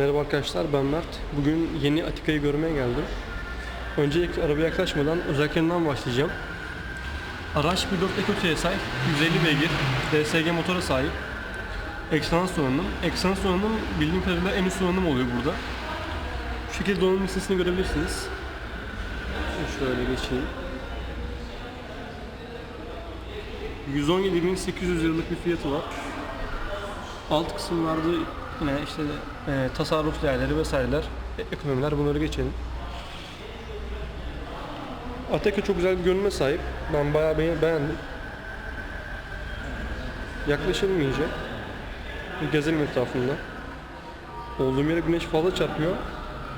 Merhaba arkadaşlar ben Mert. Bugün yeni Atika'yı görmeye geldim. Öncelikle arabaya yaklaşmadan özelliklerinden başlayacağım. Araç 1.4 Eco TSI, 150 beygir, DSG motora sahip. Excellence donanım. Excellence donanım bildiğim kadarıyla en üst donanım oluyor burada. Şu şekilde donanım listesini görebilirsiniz. Şöyle geçeyim. 117.800 liralık bir fiyatı var. Alt kısımlarda yine işte e, tasarruf değerleri vesaireler, e- ekonomiler bunları geçelim. Ateka çok güzel bir görünüme sahip. Ben bayağı be- beğendim. Yaklaşalım iyice. Bir gezelim etrafında. Olduğum yere güneş fazla çarpıyor.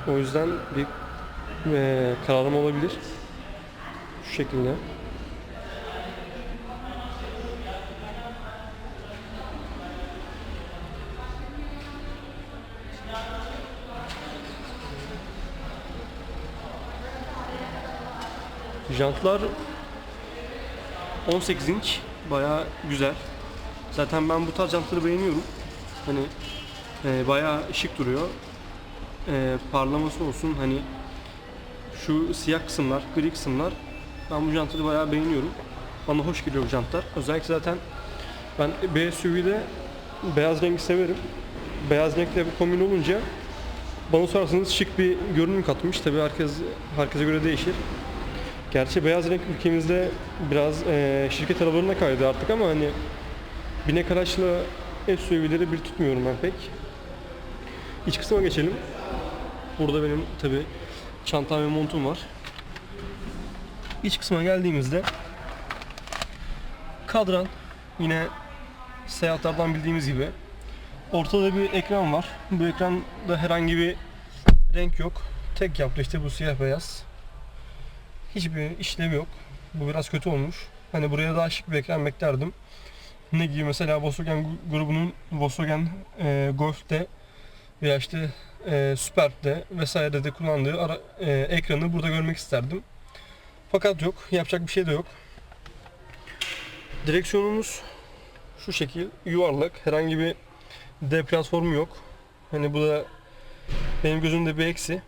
O yüzden bir e, kararım olabilir. Şu şekilde. Jantlar 18 inç bayağı güzel. Zaten ben bu tarz jantları beğeniyorum. Hani e, bayağı şık duruyor. E, parlaması olsun hani şu siyah kısımlar, gri kısımlar ben bu jantları bayağı beğeniyorum. Bana hoş geliyor bu jantlar. Özellikle zaten ben BSUV'de beyaz rengi severim. Beyaz renkle bir kombin olunca bana sorarsanız şık bir görünüm katmış. Tabii herkes herkese göre değişir. Gerçi beyaz renk ülkemizde biraz eee, şirket arabalarına kaydı artık ama hani binek araçla SUV'leri bir tutmuyorum ben pek. İç kısma geçelim. Burada benim tabi çantam ve montum var. İç kısma geldiğimizde kadran yine seyahatlerden bildiğimiz gibi ortada bir ekran var. Bu ekranda herhangi bir renk yok. Tek yaptı işte bu siyah beyaz hiçbir işlevi yok. Bu biraz kötü olmuş. Hani buraya daha şık bir ekran beklerdim. Ne gibi mesela Volkswagen grubunun Volkswagen e, Golf'te veya işte e, Superb'de vesairede kullandığı ara, e, ekranı burada görmek isterdim. Fakat yok. Yapacak bir şey de yok. Direksiyonumuz şu şekil yuvarlak. Herhangi bir D platformu yok. Hani bu da benim gözümde bir eksi.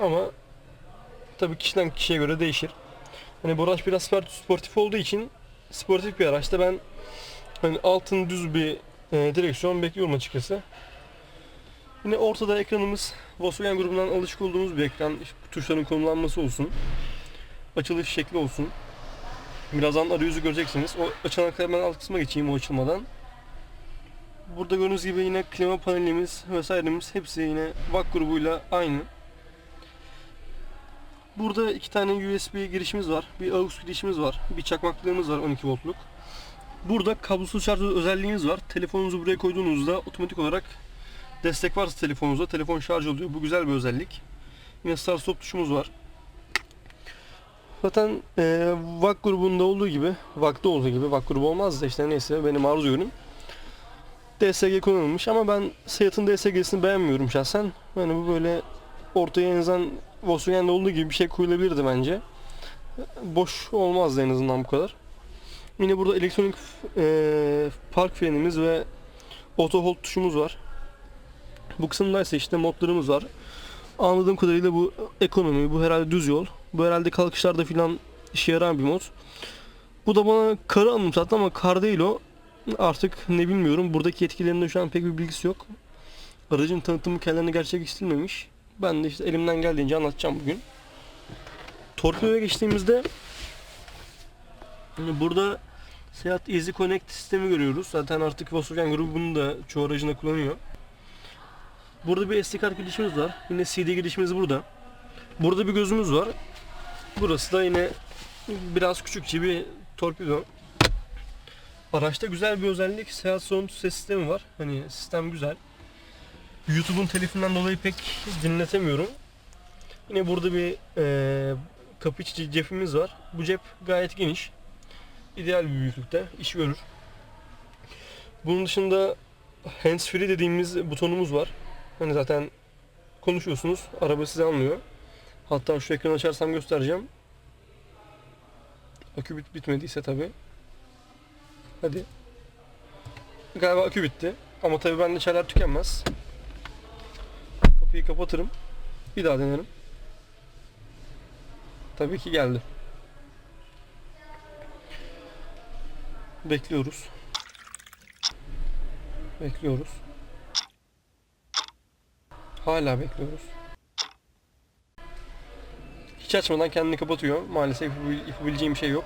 Ama tabii kişiden kişiye göre değişir. Hani bu araç biraz spor- sportif olduğu için sportif bir araçta ben hani altın düz bir e, direksiyon bekliyorum açıkçası. Yine ortada ekranımız Volkswagen grubundan alışık olduğumuz bir ekran. Tuşların konumlanması olsun. Açılış şekli olsun. Birazdan arayüzü göreceksiniz. O açana kadar alt kısma geçeyim o açılmadan. Burada gördüğünüz gibi yine klima panelimiz vesairemiz hepsi yine VAK grubuyla aynı. Burada iki tane USB girişimiz var. Bir AUX girişimiz var. Bir çakmaklığımız var 12 voltluk. Burada kablosuz şarj özelliğimiz var. Telefonunuzu buraya koyduğunuzda otomatik olarak destek varsa telefonunuzda telefon şarj oluyor. Bu güzel bir özellik. Yine start stop tuşumuz var. Zaten e, VAK grubunda olduğu gibi, VAK'ta olduğu gibi, VAK grubu olmaz da işte neyse benim arzu ürünüm. DSG kullanılmış ama ben Seat'ın DSG'sini beğenmiyorum şahsen. Yani bu böyle ortaya en azından Volkswagen'de olduğu gibi bir şey koyulabilirdi bence. Boş olmazdı en azından bu kadar. Yine burada elektronik e, park frenimiz ve auto hold tuşumuz var. Bu kısımda ise işte modlarımız var. Anladığım kadarıyla bu ekonomi, bu herhalde düz yol. Bu herhalde kalkışlarda filan işe yarayan bir mod. Bu da bana karı anımsattı ama kar değil o. Artık ne bilmiyorum. Buradaki yetkililerinde şu an pek bir bilgisi yok. Aracın tanıtımı kendilerine gerçekleştirilmemiş. Ben de işte elimden geldiğince anlatacağım bugün. Torpidoya geçtiğimizde burada Seat Easy Connect sistemi görüyoruz. Zaten artık Volkswagen grubu bunu da çoğu aracında kullanıyor. Burada bir SD kart girişimiz var. Yine CD girişimiz burada. Burada bir gözümüz var. Burası da yine biraz küçükçe bir torpido. Araçta güzel bir özellik Seat Sound ses sistemi var. Hani sistem güzel. YouTube'un telifinden dolayı pek dinletemiyorum. Yine burada bir e, kapı içi cepimiz var. Bu cep gayet geniş. İdeal bir büyüklükte. iş görür. Bunun dışında hands free dediğimiz butonumuz var. Hani zaten konuşuyorsunuz. Araba sizi anlıyor. Hatta şu ekranı açarsam göstereceğim. Akü bit bitmediyse tabi. Hadi. Galiba akü bitti. Ama tabi bende çaylar tükenmez. Kapıyı kapatırım. Bir daha denerim. Tabii ki geldi. Bekliyoruz. Bekliyoruz. Hala bekliyoruz. Hiç açmadan kendini kapatıyor. Maalesef yapabil- yapabileceğim bir şey yok.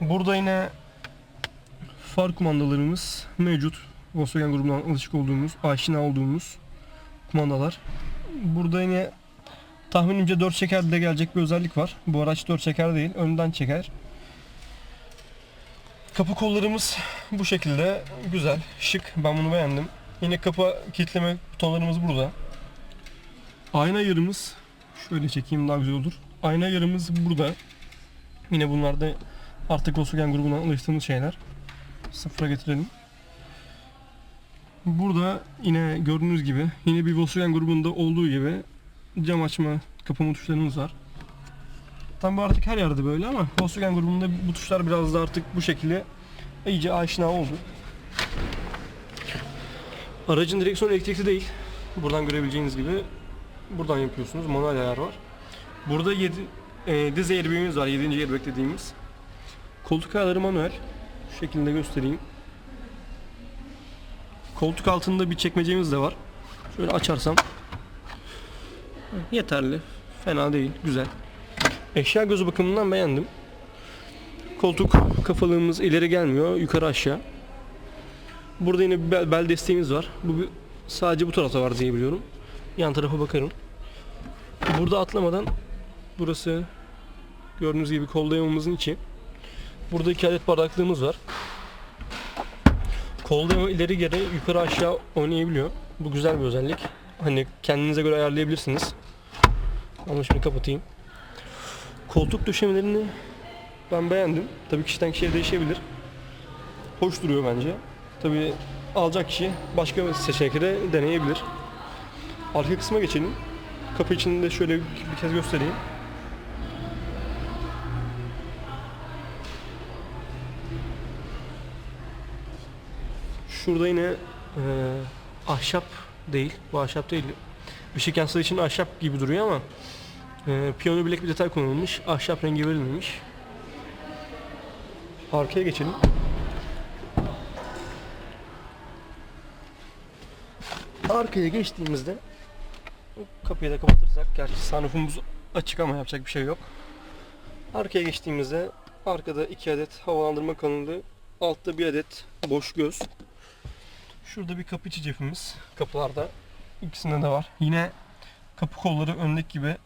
Burada yine far kumandalarımız mevcut. Volkswagen grubundan alışık olduğumuz, aşina olduğumuz kumandalar. Burada yine tahminimce 4 çeker de gelecek bir özellik var. Bu araç 4 çeker değil, önden çeker. Kapı kollarımız bu şekilde güzel, şık. Ben bunu beğendim. Yine kapı kilitleme butonlarımız burada. Ayna yarımız şöyle çekeyim daha güzel olur. Ayna yarımız burada. Yine bunlar da artık Volkswagen grubundan alıştığımız şeyler. Sıfıra getirelim. Burada yine gördüğünüz gibi yine bir Volkswagen grubunda olduğu gibi cam açma, kapama tuşlarımız var. Tam bu artık her yerde böyle ama Volkswagen grubunda bu tuşlar biraz da artık bu şekilde iyice aşina oldu. Aracın direksiyonu elektrikli değil. Buradan görebileceğiniz gibi buradan yapıyorsunuz. Manuel ayar var. Burada 7 e, diz airbag'imiz var. 7. airbag dediğimiz. Koltuk ayarları manuel. Şekilde göstereyim. Koltuk altında bir çekmecemiz de var. Şöyle açarsam yeterli. Fena değil. Güzel. Eşya gözü bakımından beğendim. Koltuk kafalığımız ileri gelmiyor. Yukarı aşağı. Burada yine bir bel, bel desteğimiz var. Bu sadece bu tarafta var diye biliyorum. Yan tarafa bakarım. Burada atlamadan burası gördüğünüz gibi kol dayamamızın içi. Burada iki adet bardaklığımız var. Kol dayama ileri geri yukarı aşağı oynayabiliyor. Bu güzel bir özellik. Hani kendinize göre ayarlayabilirsiniz. Ama şimdi kapatayım. Koltuk döşemelerini ben beğendim. Tabii kişiden kişiye değişebilir. Hoş duruyor bence. Tabii alacak kişi başka bir seçenekleri deneyebilir. Arka kısma geçelim. Kapı içini de şöyle bir kez göstereyim. Şurada yine eee, ahşap değil, bu ahşap değil. Işık yansıdığı için ahşap gibi duruyor ama eee piyano bilek bir detay kullanılmış. Ahşap rengi verilmemiş. Arkaya geçelim. Arkaya geçtiğimizde kapıyı da kapatırsak, gerçi sunroofumuz açık ama yapacak bir şey yok. Arkaya geçtiğimizde arkada iki adet havalandırma kanalı, altta bir adet boş göz. Şurada bir kapı içi cepimiz kapılarda. ikisinde de var. Yine kapı kolları öndeki gibi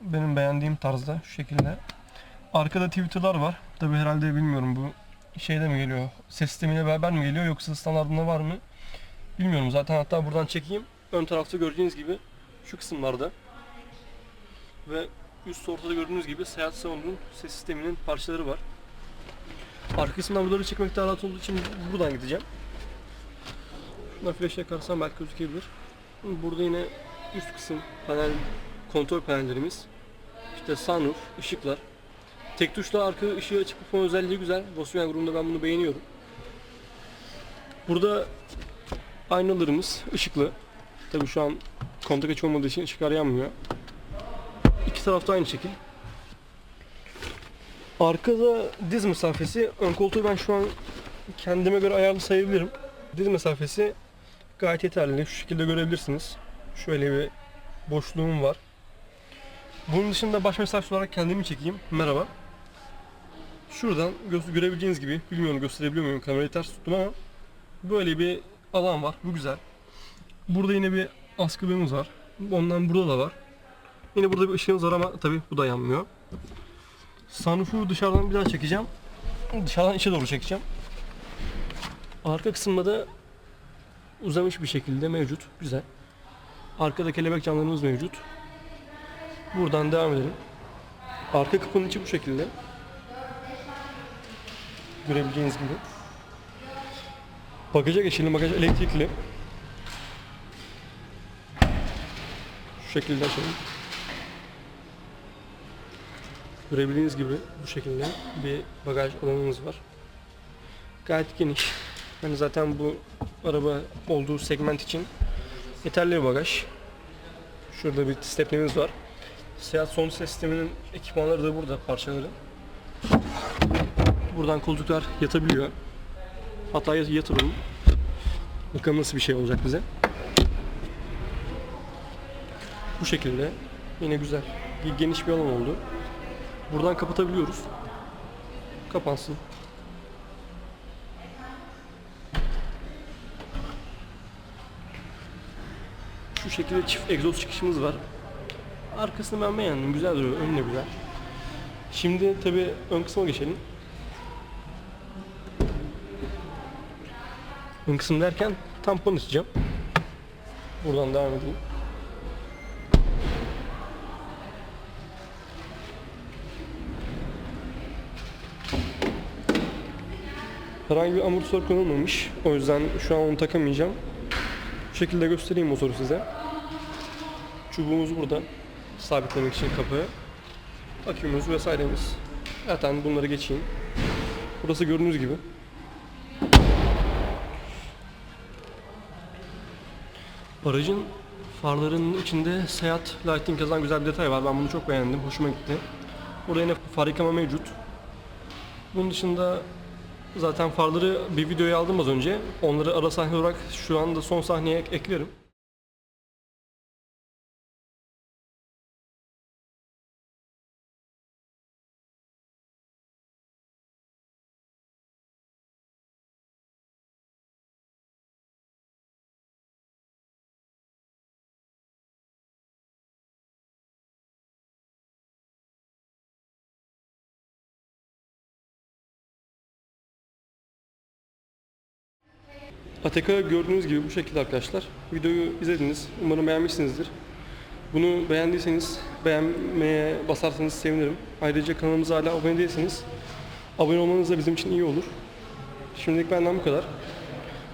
benim beğendiğim tarzda şu şekilde. Arkada Twitter'lar var. Tabi herhalde bilmiyorum bu şeyde mi geliyor? Ses sistemiyle beraber mi geliyor yoksa standartında var mı? Bilmiyorum zaten hatta buradan çekeyim. Ön tarafta gördüğünüz gibi şu kısımlarda ve üst ortada gördüğünüz gibi Seat Sound'un ses sisteminin parçaları var. Arka kısımdan buraları çekmek daha rahat olduğu için buradan gideceğim. Şuna flash yakarsam belki gözükebilir. Burada yine üst kısım panel kontrol panellerimiz. İşte sunroof, ışıklar. Tek tuşla arka ışığı açıp kapama özelliği güzel. Volkswagen grubunda ben bunu beğeniyorum. Burada aynalarımız ışıklı. Tabii şu an kontak açık olmadığı için ışıklar yanmıyor. İki tarafta aynı şekil. Arkada diz mesafesi, ön koltuğu ben şu an kendime göre ayarlı sayabilirim. Diz mesafesi gayet yeterli. Şu şekilde görebilirsiniz. Şöyle bir boşluğum var. Bunun dışında baş mesafesi olarak kendimi çekeyim. Merhaba. Şuradan gö- görebileceğiniz gibi, bilmiyorum gösterebiliyor muyum kamerayı ters tuttum ama böyle bir alan var. Bu güzel. Burada yine bir askılığımız var. Ondan burada da var. Yine burada bir ışığımız var ama tabi bu da yanmıyor. Sunroof'u dışarıdan bir daha çekeceğim. Dışarıdan içe doğru çekeceğim. Arka kısımda da uzamış bir şekilde mevcut. Güzel. Arkada kelebek camlarımız mevcut. Buradan devam edelim. Arka kapının içi bu şekilde. Görebileceğiniz gibi. Bagaja geçelim. Bagaj elektrikli. Şu şekilde açalım. Görebildiğiniz gibi bu şekilde bir bagaj alanımız var. Gayet geniş. Hani zaten bu araba olduğu segment için yeterli bir bagaj. Şurada bir stepnemiz var. Seat son sisteminin ekipmanları da burada parçaları. Buradan koltuklar yatabiliyor. Hatta yat- yatıralım. Bakalım nasıl bir şey olacak bize. Bu şekilde yine güzel. Ge- Geniş bir alan oldu. Buradan kapatabiliyoruz. Kapansın. Şu şekilde çift egzoz çıkışımız var. Arkasını ben beğendim. Güzel duruyor. Önü de güzel. Şimdi tabi ön kısma geçelim. Ön kısım derken tampon açacağım. Buradan devam edeyim. Herhangi bir amortisör konulmamış. O yüzden şu an onu takamayacağım. Şekilde göstereyim motoru size. Çubuğumuz burada. Sabitlemek için kapıya. Akümüz vesairemiz. Zaten bunları geçeyim. Burası gördüğünüz gibi. Aracın farlarının içinde Seat Lighting yazan güzel bir detay var. Ben bunu çok beğendim. Hoşuma gitti. Burada yine far yıkama mevcut. Bunun dışında zaten farları bir videoya aldım az önce. Onları ara sahne olarak şu anda son sahneye ek- eklerim. Ateka gördüğünüz gibi bu şekilde arkadaşlar. Videoyu izlediniz. Umarım beğenmişsinizdir. Bunu beğendiyseniz beğenmeye basarsanız sevinirim. Ayrıca kanalımıza hala abone değilseniz abone olmanız da bizim için iyi olur. Şimdilik benden bu kadar.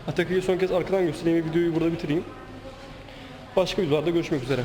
Ataka'yı son kez arkadan göstereyim ve videoyu burada bitireyim. Başka videolarda görüşmek üzere.